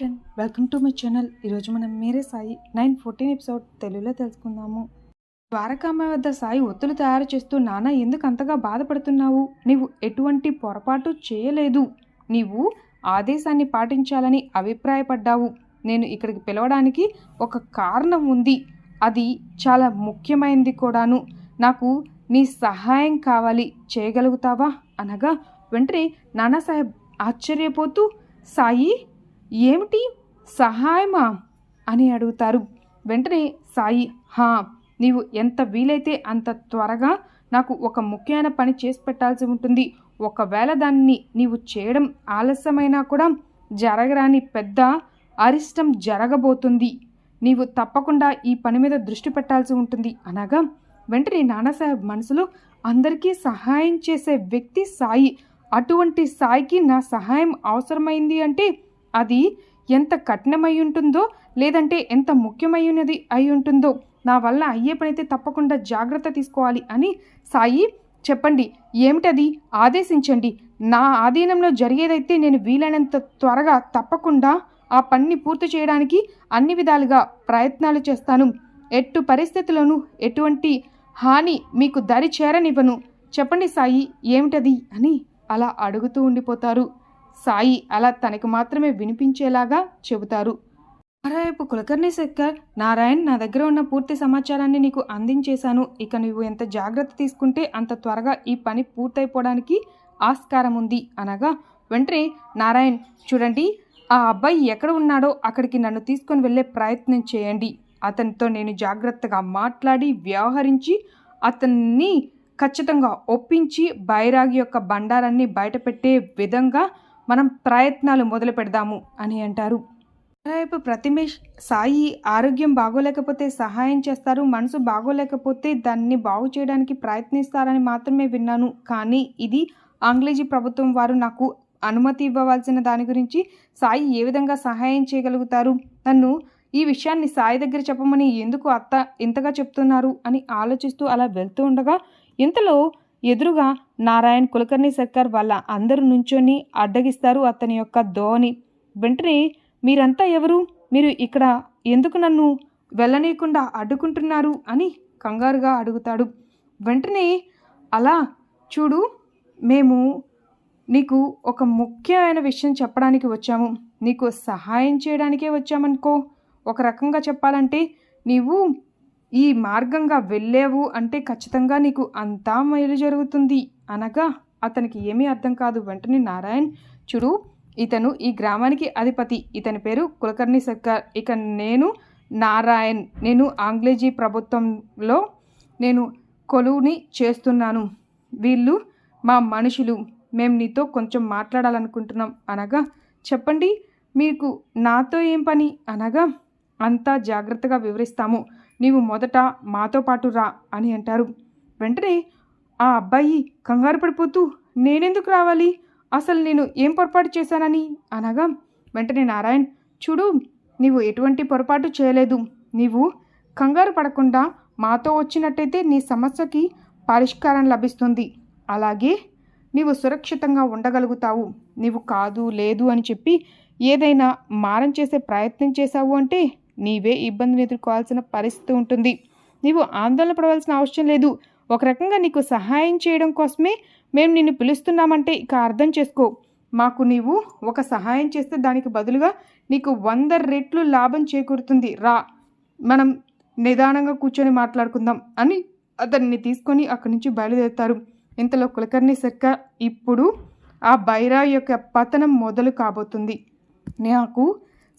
Friend welcome to my channel ఈరోజు మనం మీరే సాయి నైన్ ఫోర్టీన్ ఎపిసోడ్ తెలుగులో తెలుసుకుందాము. ద్వారకామ్మ వద్ద సాయి ఒత్తులు తయారు చేస్తూ నాన్న ఎందుకు అంతగా బాధపడుతున్నావు? నీవు ఎటువంటి పొరపాటు చేయలేదు. నీవు ఆదేశాన్ని పాటించాలని అభిప్రాయపడ్డావు. నేను ఇక్కడికి పిలవడానికి ఒక కారణం ఉంది. అది చాలా ముఖ్యమైనది కూడాను. నాకు నీ సహాయం కావాలి. చేయగలుగుతావా? అనగా వెంటనే నానాసాహెబ్ ఆశ్చర్యపోతూ సాయి ఏమిటి? సహాయమా? అని అడుగుతారు. వెంటనే సాయి హా నీవు ఎంత వీలైతే అంత త్వరగా నాకు ఒక ముఖ్యమైన పని చేసి పెట్టాల్సి ఉంటుంది. ఒకవేళ దాన్ని నీవు చేయడం ఆలస్యమైనా కూడా జరగరాని పెద్ద అరిష్టం జరగబోతుంది. నీవు తప్పకుండా ఈ పని మీద దృష్టి పెట్టాల్సి ఉంటుంది. అనగా వెంటనే నానాసాహెబ్ మనసులో అందరికీ సహాయం చేసే వ్యక్తి సాయి. అటువంటి సాయికి నా సహాయం అవసరమైంది అంటే అది ఎంత కఠినమై ఉంటుందో లేదంటే ఎంత ముఖ్యమైనది అయి ఉంటుందో నా వల్ల అయ్యే పనైతే తప్పకుండా జాగ్రత్త తీసుకోవాలి అని సాయి చెప్పండి. ఏమిటది? ఆదేశించండి. నా ఆధీనంలో జరిగేదైతే నేను వీలైనంత త్వరగా తప్పకుండా ఆ పనిని పూర్తి చేయడానికి అన్ని విధాలుగా ప్రయత్నాలు చేస్తాను. ఎట్టు పరిస్థితుల్లోనూ ఎటువంటి హాని మీకు దరి చేరనివ్వను. చెప్పండి సాయి ఏమిటది? అని అలా అడుగుతూ ఉండిపోతారు. సాయి అలా తనకు మాత్రమే వినిపించేలాగా చెబుతారు. మరోవైపు కులకర్ణి శేఖర్ నారాయణ్ నా దగ్గర ఉన్న పూర్తి సమాచారాన్ని నీకు అందించేశాను. ఇక నువ్వు ఎంత జాగ్రత్త తీసుకుంటే అంత త్వరగా ఈ పని పూర్తయిపోవడానికి ఆస్కారం ఉంది. అనగా వెంటనే నారాయణ్ చూడండి ఆ అబ్బాయి ఎక్కడ ఉన్నాడో అక్కడికి నన్ను తీసుకొని వెళ్ళే ప్రయత్నం చేయండి. అతనితో నేను జాగ్రత్తగా మాట్లాడి వ్యవహరించి అతన్ని ఖచ్చితంగా ఒప్పించి బైరాగి యొక్క బండారాన్ని బయటపెట్టే విధంగా మనం ప్రయత్నాలు మొదలు పెడదాము అని అంటారు. మరోవైపు ప్రతిమేష్ సాయి ఆరోగ్యం బాగోలేకపోతే సహాయం చేస్తారు మనసు బాగోలేకపోతే దాన్ని బాగు చేయడానికి ప్రయత్నిస్తారని మాత్రమే విన్నాను. కానీ ఇది ఆంగ్లేజీ ప్రభుత్వం వారు నాకు అనుమతి ఇవ్వవలసిన దాని గురించి సాయి ఏ విధంగా సహాయం చేయగలుగుతారు? నన్ను ఈ విషయాన్ని సాయి దగ్గర చెప్పమని ఎందుకు అత్త ఇంతగా చెప్తున్నారు అని ఆలోచిస్తూ అలా వెళ్తూ ఉండగా ఇంతలో ఎదురుగా నారాయణ్ కులకర్ణి సర్కార్ వాళ్ళ అందరూ నుంచొని అడ్డగిస్తారు అతని యొక్క ధోని. వెంటనే మీరంతా ఎవరు? మీరు ఇక్కడ ఎందుకు నన్ను వెళ్ళనీయకుండా అడ్డుకుంటున్నారు? అని కంగారుగా అడుగుతాడు. వెంటనే అలా చూడు మేము నీకు ఒక ముఖ్యమైన విషయం చెప్పడానికి వచ్చాము. నీకు సహాయం చేయడానికే వచ్చామనుకో. ఒక రకంగా చెప్పాలంటే నీవు ఈ మార్గంగా వెళ్ళావు అంటే ఖచ్చితంగా నీకు అంతా మేలు జరుగుతుంది. అనగా అతనికి ఏమీ అర్థం కాదు. వెంటనే నారాయణ్ చూడు ఇతను ఈ గ్రామానికి అధిపతి. ఇతని పేరు కులకర్ణి సర్కార్. ఇక నేను నారాయణ్. నేను ఆంగ్లేజీ ప్రభుత్వంలో నేను కొలువుని చేస్తున్నాను. వీళ్ళు మా మనుషులు. మేము నీతో కొంచెం మాట్లాడాలనుకుంటున్నాం. అనగా చెప్పండి మీకు నాతో ఏం పని? అనగా అంతా జాగ్రత్తగా వివరిస్తాము. నీవు మొదట మాతో పాటు రా అని అంటారు. వెంటనే ఆ అబ్బాయి కంగారు పడిపోతూ నేనెందుకు రావాలి? అసలు నేను ఏం పొరపాటు చేశానని? అనగా వెంటనే నారాయణ్ చూడు నీవు ఎటువంటి పొరపాటు చేయలేదు. నీవు కంగారు పడకుండా మాతో వచ్చినట్టయితే నీ సమస్యకి పరిష్కారం లభిస్తుంది. అలాగే నీవు సురక్షితంగా ఉండగలుగుతావు. నీవు కాదు లేదు అని చెప్పి ఏదైనా మారం చేసే ప్రయత్నం చేశావు అంటే నీవే ఇబ్బందిని ఎదుర్కోవాల్సిన పరిస్థితి ఉంటుంది. నీవు ఆందోళన పడవలసిన అవసరం లేదు. ఒక రకంగా నీకు సహాయం చేయడం కోసమే మేము నిన్ను పిలుస్తున్నామంటే ఇక అర్థం చేసుకో. మాకు నీవు ఒక సహాయం చేస్తే దానికి బదులుగా నీకు వంద రెట్లు లాభం చేకూరుతుంది. రా. మనం నిదానంగా కూర్చొని మాట్లాడుకుందాం అని అతన్ని తీసుకొని అక్కడి నుంచి బయలుదేరుతారు. ఇంతలో కులకర్ణి సర్కార్ ఇప్పుడు ఆ బైరా యొక్క పతనం మొదలు కాబోతుంది. నాకు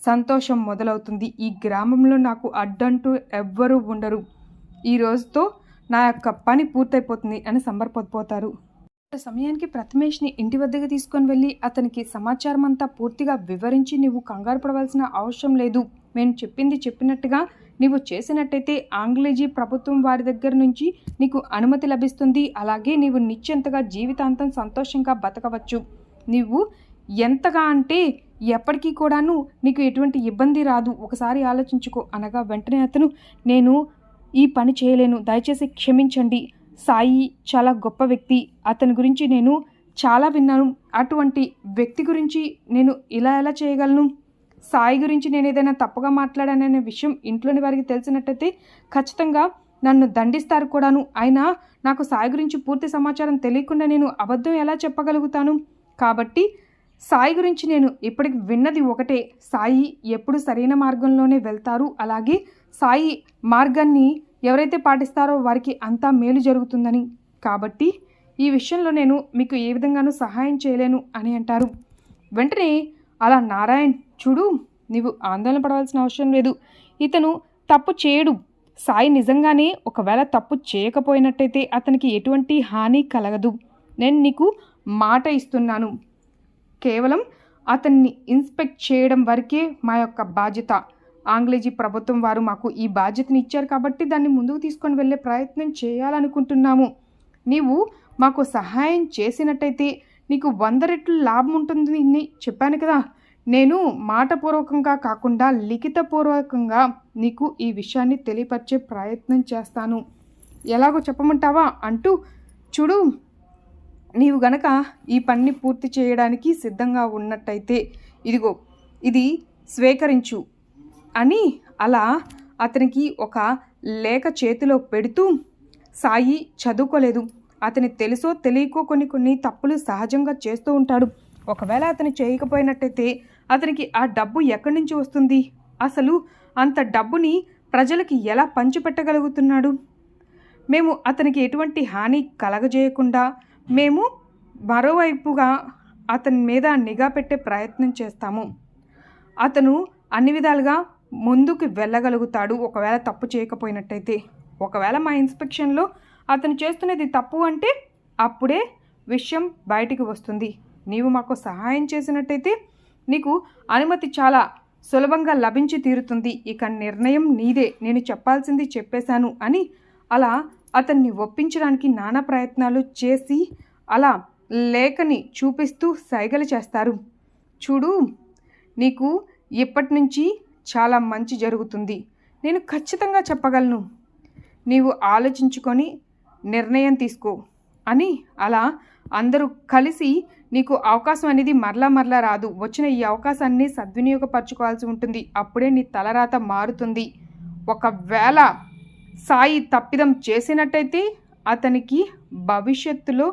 సంతోషం మొదలవుతుంది. ఈ గ్రామంలో నాకు అడ్డంటూ ఎవ్వరూ ఉండరు. ఈ రోజుతో నా యొక్క పని పూర్తయిపోతుంది అని సంబరపడిపోతారు సమయానికి ప్రథమేష్ని ఇంటి వద్దకు తీసుకొని వెళ్ళి అతనికి సమాచారం అంతా పూర్తిగా వివరించి నువ్వు కంగారు పడవలసిన అవసరం లేదు. మేము చెప్పింది చెప్పినట్టుగా నీవు చేసినట్టయితే ఆంగ్లేజీ ప్రభుత్వం వారి దగ్గర నుంచి నీకు అనుమతి లభిస్తుంది. అలాగే నీవు నిశ్చంతగా జీవితాంతం సంతోషంగా బతకవచ్చు. నీవు ఎంతగా అంటే ఎప్పటికీ కూడాను నీకు ఎటువంటి ఇబ్బంది రాదు. ఒకసారి ఆలోచించుకో. అనగా వెంటనే అతను నేను ఈ పని చేయలేను. దయచేసి క్షమించండి. సాయి చాలా గొప్ప వ్యక్తి. అతని గురించి నేను చాలా విన్నాను. అటువంటి వ్యక్తి గురించి నేను ఇలా ఎలా చేయగలను? సాయి గురించి నేను ఏదైనా తప్పుగా మాట్లాడాననే విషయం ఇంట్లోని వారికి తెలిసినట్టయితే ఖచ్చితంగా నన్ను దండిస్తారు కూడాను. అయినా నాకు సాయి గురించి పూర్తి సమాచారం తెలియకుండా నేను అబద్ధం ఎలా చెప్పగలుగుతాను? కాబట్టి సాయి గురించి నేను ఇప్పటికి విన్నది ఒకటే. సాయి ఎప్పుడు సరైన మార్గంలోనే వెళ్తారు. అలాగే సాయి మార్గాన్ని ఎవరైతే పాటిస్తారో వారికి అంతా మేలు జరుగుతుందని. కాబట్టి ఈ విషయంలో నేను మీకు ఏ విధంగానూ సహాయం చేయలేను అని అంటారు. వెంటనే అలా నారాయణ్ చూడు నీవు ఆందోళన పడవలసిన అవసరం లేదు. ఇతను తప్పు చేయడు. సాయి నిజంగానే ఒకవేళ తప్పు చేయకపోయినట్టయితే అతనికి ఎటువంటి హాని కలగదు. నేను నీకు మాట ఇస్తున్నాను. కేవలం అతన్ని ఇన్స్పెక్ట్ చేయడం వరకే మా యొక్క బాధ్యత. ఆంగ్లేజీ ప్రభుత్వం వారు మాకు ఈ బాధ్యతని ఇచ్చారు కాబట్టి దాన్ని ముందుకు తీసుకొని వెళ్ళే ప్రయత్నం చేయాలనుకుంటున్నాము. నీవు మాకు సహాయం చేసినట్టయితే నీకు వంద రెట్లు లాభం ఉంటుంది చెప్పాను కదా. నేను మాటపూర్వకంగా కాకుండా లిఖితపూర్వకంగా నీకు ఈ విషయాన్ని తెలియపరిచే ప్రయత్నం చేస్తాను. ఎలాగో చెప్పమంటావా? అంటూ చూడు నీవు గనక ఈ పని పూర్తి చేయడానికి సిద్ధంగా ఉన్నట్టయితే ఇదిగో ఇది స్వీకరించు అని అలా అతనికి ఒక లేఖ చేతిలో పెడుతూ సాయి చదువుకోలేదు. అతని తెలుసో తెలియకో కొన్ని కొన్ని తప్పులు సహజంగా చేస్తూ ఉంటాడు. ఒకవేళ అతను చేయకపోయినట్టయితే అతనికి ఆ డబ్బు ఎక్కడి నుంచి వస్తుంది? అసలు అంత డబ్బుని ప్రజలకి ఎలా పంచిపెట్టగలుగుతున్నాడు? మేము అతనికి ఎటువంటి హాని కలగజేయకుండా మేము మరోవైపుగా అతని మీద నిఘా పెట్టే ప్రయత్నం చేస్తాము. అతను అన్ని విధాలుగా ముందుకు వెళ్ళగలుగుతాడు. ఒకవేళ తప్పు చేయకపోయినట్టయితే. ఒకవేళ మా ఇన్స్పెక్షన్లో అతను చేస్తున్నది తప్పు అంటే అప్పుడే విషయం బయటికి వస్తుంది. నీవు మాకు సహాయం చేసినట్టయితే నీకు అనుమతి చాలా సులభంగా లభించి తీరుతుంది. ఇక నిర్ణయం నీదే. నేను చెప్పాల్సింది చెప్పేశాను అని అలా అతన్ని ఒప్పించడానికి నానా ప్రయత్నాలు చేసి అలా లేఖని చూపిస్తూ సైగలు చేస్తారు. చూడు నీకు ఇప్పటి నుంచి చాలా మంచి జరుగుతుంది. నేను ఖచ్చితంగా చెప్పగలను. నీవు ఆలోచించుకొని నిర్ణయం తీసుకో అని అలా అందరూ కలిసి నీకు అవకాశం అనేది మరలా మరలా రాదు. వచ్చిన ఈ అవకాశాన్ని సద్వినియోగపరచుకోవాల్సి ఉంటుంది. అప్పుడే నీ తలరాత మారుతుంది. ఒకవేళ సాయి తప్పిదం చేసినట్టయితే అతనికి భవిష్యత్తులో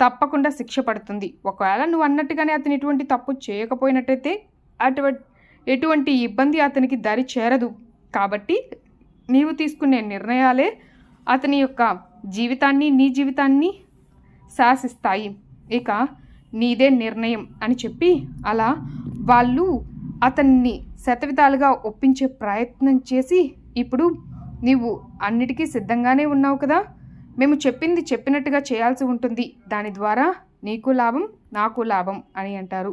తప్పకుండా శిక్ష పడుతుంది. ఒకవేళ నువ్వు అన్నట్టుగానే అతను ఎటువంటి తప్పు చేయకపోయినట్టయితే అటువంటి ఎటువంటి ఇబ్బంది అతనికి దరి చేరదు. కాబట్టి నీవు తీసుకునే నిర్ణయాలే అతని యొక్క జీవితాన్ని నీ జీవితాన్ని శాసిస్తాయి. ఇక నీదే నిర్ణయం అని చెప్పి అలా వాళ్ళు అతన్ని శతవిధాలుగా ఒప్పించే ప్రయత్నం చేసి ఇప్పుడు నీవు అన్నిటికీ సిద్ధంగానే ఉన్నావు కదా? మేము చెప్పింది చెప్పినట్టుగా చేయాల్సి ఉంటుంది. దాని ద్వారా నీకు లాభం నాకు లాభం అని అంటారు.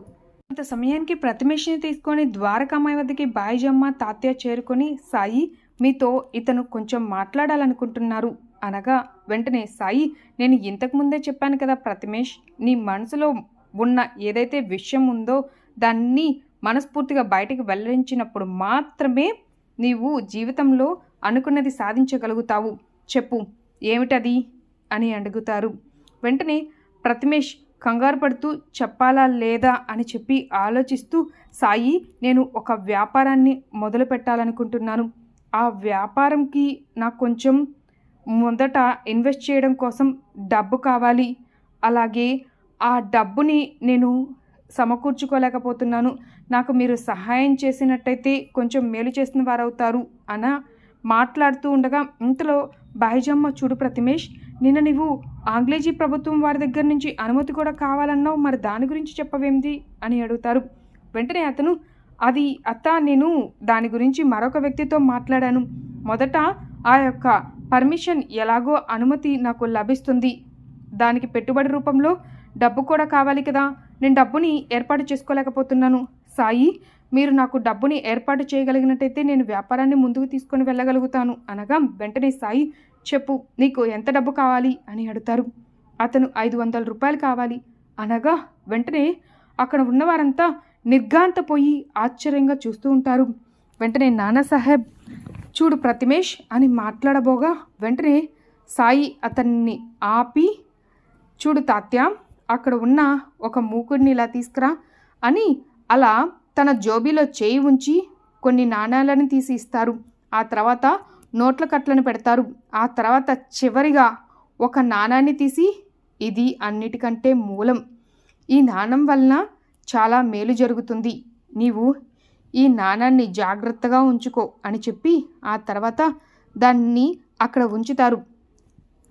కొంత సమయానికి ప్రతిమేషిని తీసుకొని ద్వారకామాయి వద్దకి బాయిజమ్మ తాతయ్య చేరుకొని సాయి మీతో ఇతను కొంచెం మాట్లాడాలనుకుంటున్నారు. అనగా వెంటనే సాయి నేను ఇంతకుముందే చెప్పాను కదా ప్రతిమేష్ నీ మనసులో ఉన్న ఏదైతే విషయం ఉందో దాన్ని మనస్ఫూర్తిగా బయటికి వెల్లడించినప్పుడు మాత్రమే నీవు జీవితంలో అనుకున్నది సాధించగలుగుతావు. చెప్పు ఏమిటది? అని అడుగుతారు. వెంటనే ప్రతిమేష్ కంగారు పడుతూ చెప్పాలా లేదా అని చెప్పి ఆలోచిస్తూ సాయి నేను ఒక వ్యాపారాన్ని మొదలు పెట్టాలనుకుంటున్నాను. ఆ వ్యాపారంకి నాకు కొంచెం మొదట ఇన్వెస్ట్ చేయడం కోసం డబ్బు కావాలి. అలాగే ఆ డబ్బుని నేను సమకూర్చుకోలేకపోతున్నాను. నాకు మీరు సహాయం చేసినట్టయితే కొంచెం మేలు చేసిన వారవుతారు అన మాట్లాడుతూ ఉండగా ఇంతలో బాయిజమ్మ చూడు ప్రతిమేష్ నిన్న నీవు ఆంగ్లేజీ ప్రభుత్వం వారి దగ్గర నుంచి అనుమతి కూడా కావాలన్నావు మరి దాని గురించి చెప్పవేమిది? అని అడుగుతారు. వెంటనే అతను అది అత్త నేను దాని గురించి మరొక వ్యక్తితో మాట్లాడాను. మొదట ఆ యొక్క పర్మిషన్ ఎలాగో అనుమతి నాకు లభిస్తుంది. దానికి పెట్టుబడి రూపంలో డబ్బు కూడా కావాలి కదా. నేను డబ్బుని ఏర్పాటు చేసుకోలేకపోతున్నాను. సాయి మీరు నాకు డబ్బుని ఏర్పాటు చేయగలిగినట్టయితే నేను వ్యాపారాన్ని ముందుకు తీసుకొని వెళ్ళగలుగుతాను. అనగా వెంటనే సాయి చెప్పు నీకు ఎంత డబ్బు కావాలి? అని అడుగుతారు. అతను ఐదు వందల రూపాయలు కావాలి. అనగా వెంటనే అక్కడ ఉన్నవారంతా నిర్ఘాంతపోయి ఆశ్చర్యంగా చూస్తూ ఉంటారు. వెంటనే నానా సాహెబ్ చూడు ప్రతిమేష్ అని మాట్లాడబోగా వెంటనే సాయి అతన్ని ఆపి చూడు తాత్య అక్కడ ఉన్న ఒక మూకుడిని ఇలా తీసుకురా అని అలా తన జోబీలో చేయి ఉంచి కొన్ని నాణాలను తీసి ఇస్తారు. ఆ తర్వాత నోట్ల కట్లను పెడతారు. ఆ తర్వాత చివరిగా ఒక నాణాన్ని తీసి ఇది అన్నిటికంటే మూలం. ఈ నాణం వలన చాలా మేలు జరుగుతుంది. నీవు ఈ నాణాన్ని జాగ్రత్తగా ఉంచుకో అని చెప్పి ఆ తర్వాత దాన్ని అక్కడ ఉంచుతారు.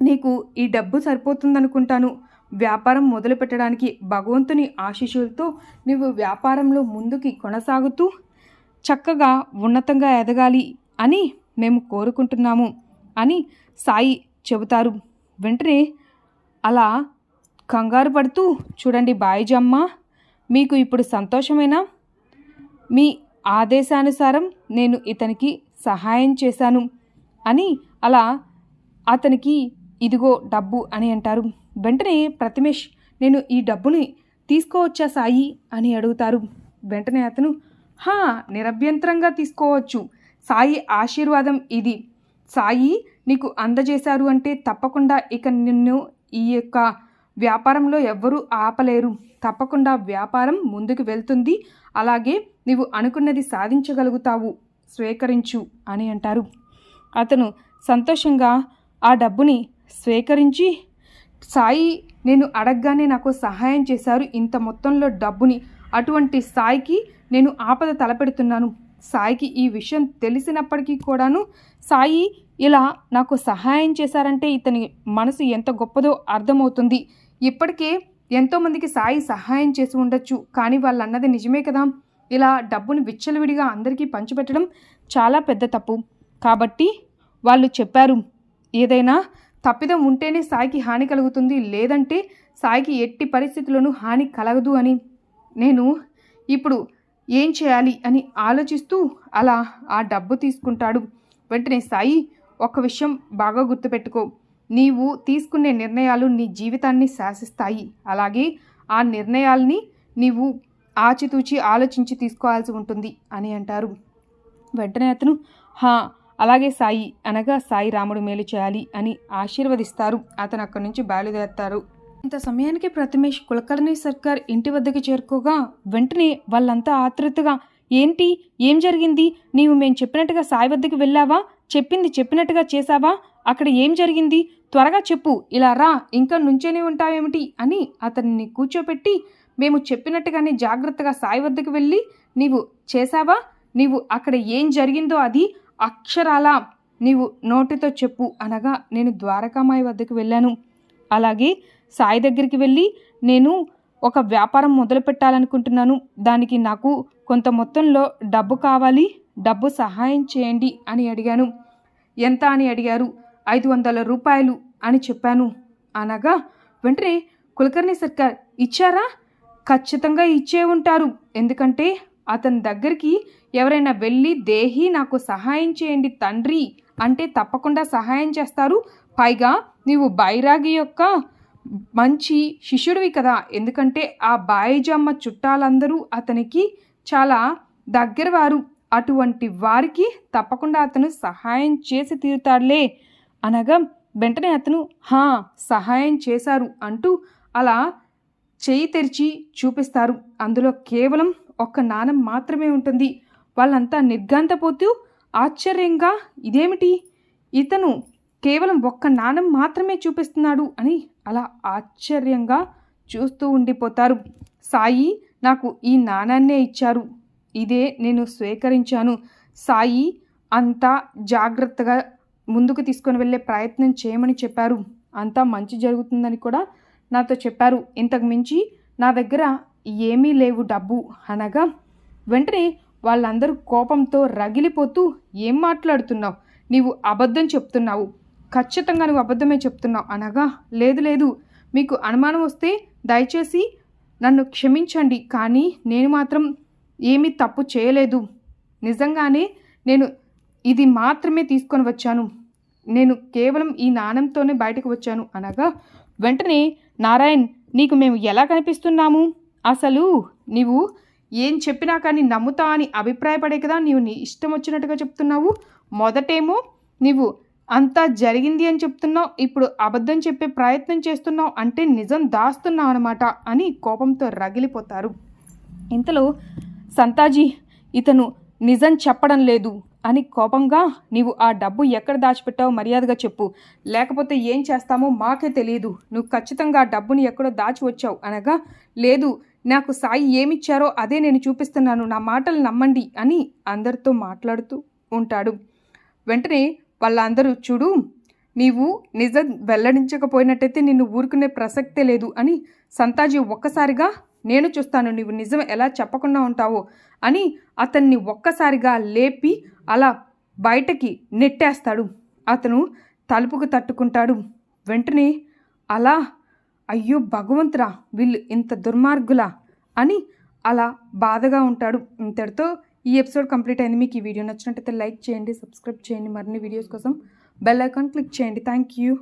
నీకు ఈ డబ్బు సరిపోతుందనుకుంటాను. వ్యాపారం మొదలు పెట్టడానికి భగవంతుని ఆశీస్సులతో నువ్వు వ్యాపారంలో ముందుకి కొనసాగుతూ చక్కగా ఉన్నతంగా ఎదగాలి అని మేము కోరుకుంటున్నాము అని సాయి చెబుతారు. వెంటనే అలా కంగారు పడుతూ చూడండి బాయిజమ్మ మీకు ఇప్పుడు సంతోషమేనా? మీ ఆదేశానుసారం నేను ఇతనికి సహాయం చేశాను అని అలా అతనికి ఇదిగో డబ్బు అని అంటారు. వెంటనే ప్రతిమేష్ నేను ఈ డబ్బుని తీసుకోవచ్చా సాయి? అని అడుగుతారు. వెంటనే అతను హా నిరభ్యంతరంగా తీసుకోవచ్చు. సాయి ఆశీర్వాదం ఇది. సాయి నీకు అందజేశారు అంటే తప్పకుండా ఇక నిన్ను ఈ యొక్క వ్యాపారంలో ఎవ్వరూ ఆపలేరు. తప్పకుండా వ్యాపారం ముందుకు వెళ్తుంది. అలాగే నీవు అనుకున్నది సాధించగలుగుతావు. స్వీకరించు అని అంటారు. అతను సంతోషంగా ఆ డబ్బుని స్వీకరించి సాయి నేను అడగగానే నాకు సహాయం చేశారు. ఇంత మొత్తంలో డబ్బుని అటువంటి సాయికి నేను ఆపద తలపెడుతున్నాను. సాయికి ఈ విషయం తెలిసినప్పటికీ కూడాను సాయి ఇలా నాకు సహాయం చేశారంటే ఇతని మనసు ఎంత గొప్పదో అర్థమవుతుంది. ఇప్పటికే ఎంతోమందికి సాయి సహాయం చేసి ఉండొచ్చు. కానీ వాళ్ళు అన్నది నిజమే కదా? ఇలా డబ్బును విచ్చలవిడిగా అందరికీ పంచిపెట్టడం చాలా పెద్ద తప్పు. కాబట్టి వాళ్ళు చెప్పారు ఏదైనా తప్పిదం ఉంటేనే సాయికి హాని కలుగుతుంది లేదంటే సాయికి ఎట్టి పరిస్థితుల్లోనూ హాని కలగదు అని. నేను ఇప్పుడు ఏం చేయాలి అని ఆలోచిస్తూ అలా ఆ డబ్బు తీసుకుంటాడు. వెంటనే సాయి ఒక విషయం బాగా గుర్తుపెట్టుకో. నీవు తీసుకునే నిర్ణయాలు నీ జీవితాన్ని శాసిస్తాయి. అలాగే ఆ నిర్ణయాల్ని నీవు ఆచితూచి ఆలోచించి తీసుకోవాల్సి ఉంటుంది అని అంటారు. వెంటనే అతను హా అలాగే సాయి అనగా సాయి రాముడు మేలు చేయాలి అని ఆశీర్వదిస్తారు. అతను అక్కడి నుంచి బయలుదేరతారు. ఇంత సమయానికి ప్రతిమేష్ కులకర్ణి సర్కార్ ఇంటి వద్దకు చేరుకోగా వెంటనే వాళ్ళంతా ఆతృతగా ఏంటి? ఏం జరిగింది? నీవు మేము చెప్పినట్టుగా సాయి వద్దకు వెళ్ళావా? చెప్పింది చెప్పినట్టుగా చేశావా? అక్కడ ఏం జరిగింది? త్వరగా చెప్పు. ఇలా రా. ఇంకా నుంచేనే ఉంటావేమిటి? అని అతన్ని కూర్చోపెట్టి మేము చెప్పినట్టుగానే జాగ్రత్తగా సాయి వద్దకు వెళ్ళి నీవు చేశావా? నీవు అక్కడ ఏం జరిగిందో అది అక్షరాలా నీవు నోటితో చెప్పు అనగా నేను ద్వారకామాయి వద్దకు వెళ్ళాను. అలాగే సాయి దగ్గరికి వెళ్ళి నేను ఒక వ్యాపారం మొదలు పెట్టాలనుకుంటున్నాను. దానికి నాకు కొంత మొత్తంలో డబ్బు కావాలి డబ్బు సహాయం చేయండి అని అడిగాను. ఎంత అని అడిగారు? ఐదు వందల రూపాయలు అని చెప్పాను. అనగా వెంటనే కులకర్ణి సర్కార్ ఇచ్చారా? ఖచ్చితంగా ఇచ్చే ఉంటారు. ఎందుకంటే అతని దగ్గరికి ఎవరైనా వెళ్ళి దేహి నాకు సహాయం చేయండి తండ్రి అంటే తప్పకుండా సహాయం చేస్తారు. పైగా నీవు బైరాగి యొక్క మంచి శిష్యుడివి కదా. ఎందుకంటే ఆ బాయిజమ్మ చుట్టాలందరూ అతనికి చాలా దగ్గరవారు. అటువంటి వారికి తప్పకుండా అతను సహాయం చేసి తీరుతాడులే అనగా వెంటనే అతను హా సహాయం చేశారు అంటూ అలా చేయి తెరిచి చూపిస్తారు. అందులో కేవలం ఒక్క నాణం మాత్రమే ఉంటుంది. వాళ్ళంతా నిర్ఘాంతపోతూ ఆశ్చర్యంగా ఇదేమిటి? ఇతను కేవలం ఒక్క నాణం మాత్రమే చూపిస్తున్నాడు అని అలా ఆశ్చర్యంగా చూస్తూ ఉండిపోతారు. సాయి నాకు ఈ నాణాన్నే ఇచ్చారు. ఇదే నేను స్వీకరించాను. సాయి అంతా జాగ్రత్తగా ముందుకు తీసుకొని వెళ్ళే ప్రయత్నం చేయమని చెప్పారు. అంతా మంచి జరుగుతుందని కూడా నాతో చెప్పారు. ఇంతకు మించి నా దగ్గర ఏమీ లేవు డబ్బు అనగా వెంటనే వాళ్ళందరూ కోపంతో రగిలిపోతూ ఏం మాట్లాడుతున్నావు? నీవు అబద్ధం చెప్తున్నావు. ఖచ్చితంగా నువ్వు అబద్ధమే చెప్తున్నావు అనగా లేదు లేదు. మీకు అనుమానం వస్తే దయచేసి నన్ను క్షమించండి. కానీ నేను మాత్రం ఏమీ తప్పు చేయలేదు. నిజంగానే నేను ఇది మాత్రమే తీసుకొని వచ్చాను. నేను కేవలం ఈ నాణంతోనే బయటకు వచ్చాను అనగా వెంటనే నారాయణ్ నీకు మేము ఎలా కనిపిస్తున్నాము? అసలు నీవు ఏం చెప్పినా కానీ నమ్ముతా అని అభిప్రాయపడే కదా నీవు నీ ఇష్టం వచ్చినట్టుగా చెప్తున్నావు. మొదటేమో నీవు అంతా జరిగింది అని చెప్తున్నావు ఇప్పుడు అబద్ధం చెప్పే ప్రయత్నం చేస్తున్నావు అంటే నిజం దాస్తున్నావు అనమాట అని కోపంతో రగిలిపోతారు. ఇంతలో సంతాజీ ఇతను నిజం చెప్పడం లేదు అని కోపంగా నీవు ఆ డబ్బు ఎక్కడ దాచిపెట్టావో మర్యాదగా చెప్పు. లేకపోతే ఏం చేస్తామో మాకే తెలియదు. నువ్వు ఖచ్చితంగా ఆ డబ్బుని ఎక్కడో దాచి వచ్చావు అనగా లేదు నాకు సాయి ఏమిచ్చారో అదే నేను చూపిస్తున్నాను నా మాటలు నమ్మండి అని అందరితో మాట్లాడుతూ ఉంటాడు. వెంటనే వాళ్ళందరూ చూడు నీవు నిజం వెల్లడించకపోయినట్టయితే నిన్ను ఊరుకునే ప్రసక్తే లేదు అని సంతాజీ ఒక్కసారిగా నేను చూస్తాను నీవు నిజం ఎలా చెప్పకుండా ఉంటావో అని అతన్ని ఒక్కసారిగా లేపి అలా బయటకి నెట్టేస్తాడు. అతను తలుపుకు తట్టుకుంటాడు. వెంటనే అలా అయ్యో భగవంతురా వీళ్ళు ఇంత దుర్మార్గులా? అని అలా బాధగా ఉంటాడు. ఇంతటితో ఈ ఎపిసోడ్ కంప్లీట్ అయింది. మీకు ఈ వీడియో నచ్చినట్టయితే లైక్ చేయండి సబ్స్క్రైబ్ చేయండి. మరిన్ని వీడియోస్ కోసం బెల్ ఐకాన్ క్లిక్ చేయండి. Thank you.